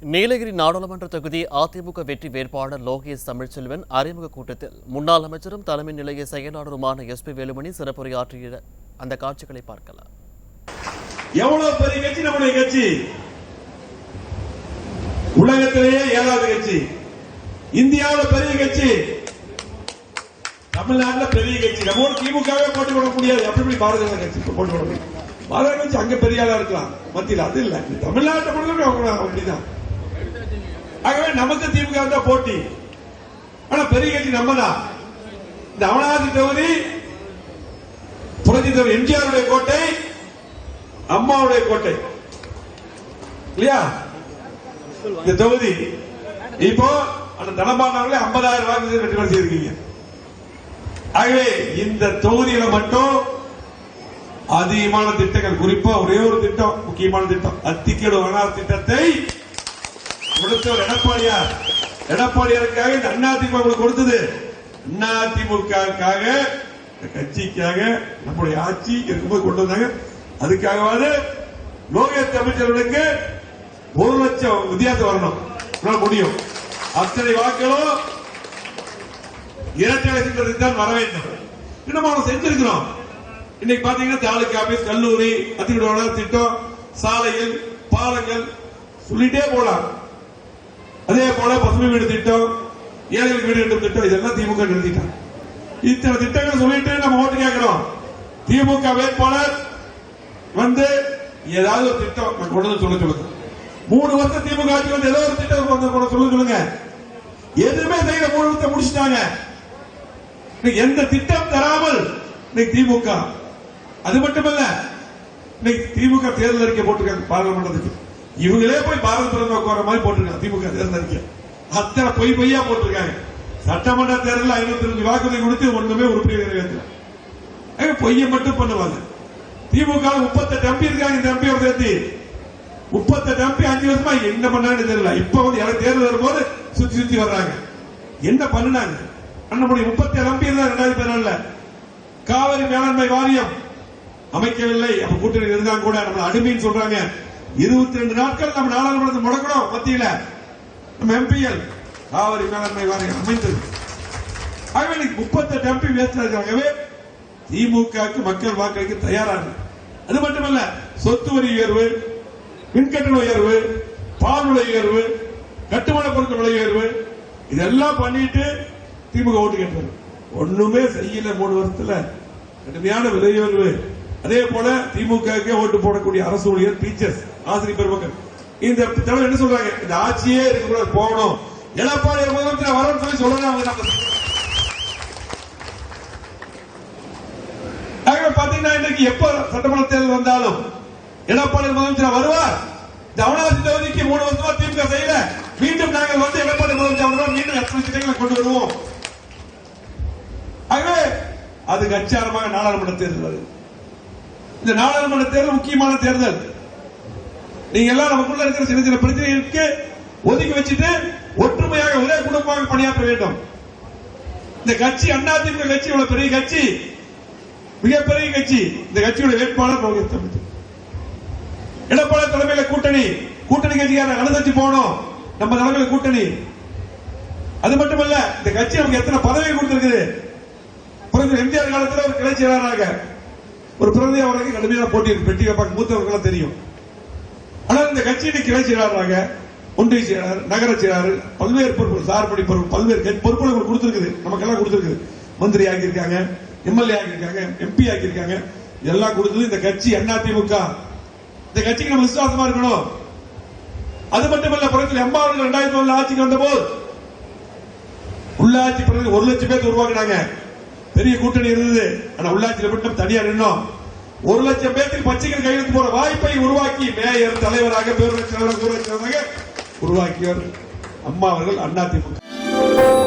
நீலகிரி நாடாளுமன்ற தொகுதி அதிமுக வெற்றி வேட்பாளர் லோகேஷ் தமிழ்ச்செல்வன் அறிமுக கூட்டத்தில் முன்னாள் அமைச்சரும் தலைமை நிலைய செயலாளருமான எஸ் பி வேலுமணி சிறப்புரையாற்றிய அந்த காட்சிகளை பார்க்கலாம். எவ்வளவு பெரிய கட்சி நம்முடைய கட்சி? உலகத்திலேயே ஏழாவது கட்சி. இந்தியாவில் பெரிய கட்சி. தமிழ்நாட்டில் பெரிய கட்சி. நம்ம ஒரு திமுகவே போட்டு போட முடியாது. அப்படி இப்படி பாரதிய ஜனதா கட்சி போட்டு போட முடியும்? பாரதிய கட்சி அங்க பெரிய ஆளா இருக்கலாம். மத்தியில். அது இல்லை. தமிழ்நாட்டை பொறுத்தவரை அவங்க அப்படிதான். ஆகவே நமக்கு திமுக தான் போட்டி. ஆனா பெரிய கட்சி நம்ம தான் இந்த அமலாதி தொகுதி புரட்சி தலைவர் எம்ஜிஆருடைய கோட்டை அம்மாவுடைய கோட்டை. இல்லையா? இந்த தொகுதி. இப்போ அந்த தனபாண்டவர்களே ஐம்பதாயிரம் வாக்கு வெற்றி பெற செய்திருக்கீங்க. ஆகவே இந்த தொகுதியில மட்டும் அதிகமான திட்டங்கள் குறிப்பா ஒரே ஒரு திட்டம் முக்கியமான திட்டம் அத்திக்கேடு வனார் திட்டத்தை கொடுத்தவர் எடப்பாடியார். எடப்பாடியாருக்காக இந்த அண்ணா திமுக கொடுத்தது. அண்ணா திமுகவுக்காக கட்சிக்காக நம்முடைய ஆட்சி இருக்கும்போது கொண்டு வந்தாங்க. அதுக்காகவாது லோகேஷ் அமைச்சர்களுக்கு ஒரு லட்சம் வித்தியாசம் வரணும். முடியும். அத்தனை வாக்களும் இரட்டை இலக்கத்திற்கு தான் வர வேண்டும். இன்னும் நம்ம செஞ்சிருக்கிறோம். இன்னைக்கு பாத்தீங்கன்னா தாலுகா ஆபீஸ் கல்லூரி அதிகமான திட்டம் சாலைகள் பாலங்கள் சொல்லிட்டே போலாம். அதே போல பசுமை வீடு திட்டம் ஏழை வீடு கட்டும் திட்டம் இதெல்லாம் திமுக நிறுத்திட்டாங்க இத்தனை திட்டங்கள் சொல்லிட்டு நம்ம ஓட்டு கேட்கிறோம். திமுக வேட்பாளர் வந்து ஏதாவது ஒரு திட்டம் நான் கொண்டு வந்து சொல்ல சொல்லுங்க. மூணு வருஷம் திமுக ஆட்சி வந்து ஏதோ ஒரு திட்டம் கொண்டு கூட சொல்ல சொல்லுங்க எதுவுமே செய்யல மூணு வருஷம் முடிச்சிட்டாங்க. எந்த திட்டம் தராமல் இன்னைக்கு திமுக. அது மட்டுமல்ல இன்னைக்கு திமுக தேர்தல் அறிக்கை போட்டிருக்காங்க பாராளுமன்றத்துக்கு இவங்களே போய் பாரத பிரதமர் உட்கார மாதிரி போட்டிருக்காங்க. திமுக தேர்தல் அறிக்கை அத்தனை பொய் பொய்யா போட்டிருக்காங்க. சட்டமன்ற தேர்தலில் ஐநூத்தி அஞ்சு வாக்குறுதி கொடுத்து ஒண்ணுமே உறுப்பினர் நிறைவேற்றல பொய்ய பொய்யை மட்டும் பண்ணுவாங்க. திமுக முப்பத்தெட்டு எம்பி இருக்காங்க. இந்த எம்பி சேர்த்து முப்பத்தெட்டு எம்பி அஞ்சு வருஷமா என்ன பண்ணாங்கன்னு தெரியல. இப்ப வந்து எனக்கு தேர்தல் வரும்போது சுத்தி சுத்தி வர்றாங்க. என்ன பண்ணுனாங்க? நம்முடைய முப்பத்தி ஏழு எம்பி இருந்தா ரெண்டாயிரத்தி பதினாலுல காவிரி மேலாண்மை வாரியம் அமைக்கவில்லை. அப்ப கூட்டணி இருந்தாங்க கூட நம்ம அடிமைன்னு சொல்றாங்க. இருபத்தி ரெண்டு நாட்கள் நம்ம நாடாளுமன்றத்தை முடக்கணும் மத்தியில. நம்ம எம்பிஎல் காவிரி மேலாண்மை வாரியம் அமைந்தது ஆகவே இன்னைக்கு முப்பத்தெட்டு எம்பி வேஸ்ட் இருக்காங்கவே திமுகவுக்கு மக்கள் வாக்களிக்க தயாராக அது மட்டுமல்ல சொத்து வரி உயர்வு மின்கட்டண உயர்வு பால் விலை உயர்வு கட்டுமான பொருட்கள் விலை உயர்வு இதெல்லாம் பண்ணிட்டு திமுக ஓட்டு கேட்டது ஒண்ணுமே செய்யல மூணு வருஷத்துல. கடுமையான விலை உயர்வு. அதே போல திமுக ஓட்டு போடக்கூடிய அரசு ஊழியர் டீச்சர்ஸ். ஆசிரி பெருமக்கள். இந்த தமிழ் என்ன சொல்றாங்க? இந்த ஆட்சியே இருக்கக்கூடாது போகணும். எடப்பாடி முதலமைச்சர் வரணும்னு சொல்லி சொல்றாங்க அவங்க நம்ம பாத்தீங்கன்னா இன்னைக்கு எப்ப சட்டமன்ற தேர்தல் வந்தாலும் எடப்பாடி முதலமைச்சர் வருவார். இந்த தொகுதிக்கு மூணு வருஷமா திமுக செய்யல. மீண்டும் நாங்கள் வந்து எடப்பாடி முதலமைச்சர் வருவோம் மீண்டும் எத்தனை திட்டங்களை கொண்டு வருவோம்? ஆகவே அது அச்சாரமாக நாடாளுமன்ற தேர்தல் வருது. இந்த நாடாளுமன்ற தேர்தல் முக்கியமான தேர்தல். நீங்க எல்லாம் நமக்குள்ள இருக்கிற சின்ன சின்ன பிரச்சனைகளுக்கு ஒதுக்கி வச்சுட்டு ஒற்றுமையாக ஒரே குடும்பமாக பணியாற்ற வேண்டும். இந்த கட்சி அதிமுக கட்சி இவ்வளவு பெரிய கட்சி. மிகப்பெரிய கட்சி. இந்த கட்சியோட வேட்பாளர் லோகேஷ் தமிழ் எடப்பாடி தலைமையில கூட்டணி. கூட்டணி கட்சிக்கார அனுசரிச்சு போனோம் நம்ம தலைமையில கூட்டணி. அது மட்டுமல்ல இந்த கட்சி நமக்கு எத்தனை பதவி கொடுத்திருக்குது. பிறகு எம்ஜிஆர் காலத்துல ஒரு கிளை செயலாளராக. ஒரு பிறந்த அவருக்கு கடுமையான போட்டி இருக்கு பெட்டி வைப்பாங்க மூத்தவர்கள் தெரியும். ஆனால் இந்த கட்சியின் கிளை செயலாளராக ஒன்றிய செயலாளர் நகர செயலாளர் பல்வேறு பொறுப்புகள் சார்படி பொறுப்பு பல்வேறு பொறுப்புகள் கொடுத்திருக்குது. நமக்கெல்லாம் கொடுத்திருக்குது. மந்திரி ஆகியிருக்காங்க எம்எல்ஏ ஆகியிருக்காங்க எம்பி ஆகியிருக்காங்க. எல்லாம் கொடுத்தது இந்த கட்சி அதிமுக. இந்த கட்சிக்கு நம்ம விசுவாசமா இருக்கணும். அது மட்டுமல்ல புறத்தில் எம்மா அவர்கள் ரெண்டாயிரத்தி ஒண்ணு ஆட்சிக்கு வந்த போது உள்ளாட்சி பிரதிநிதி ஒரு லட்சம் பேர் உருவாக்குனாங்க. பெரிய கூட்டணி இருந்தது. ஆனா உள்ளாட்சியில மட்டும் தனியா நின்னோம். ஒரு லட்சம் பேருக்கு பச்சைகள் கையெழுத்து போற வாய்ப்பை உருவாக்கி மேயர் தலைவராக பேரூராட்சி தலைவராக உருவாக்கியவர் அம்மா அவர்கள் அதிமுக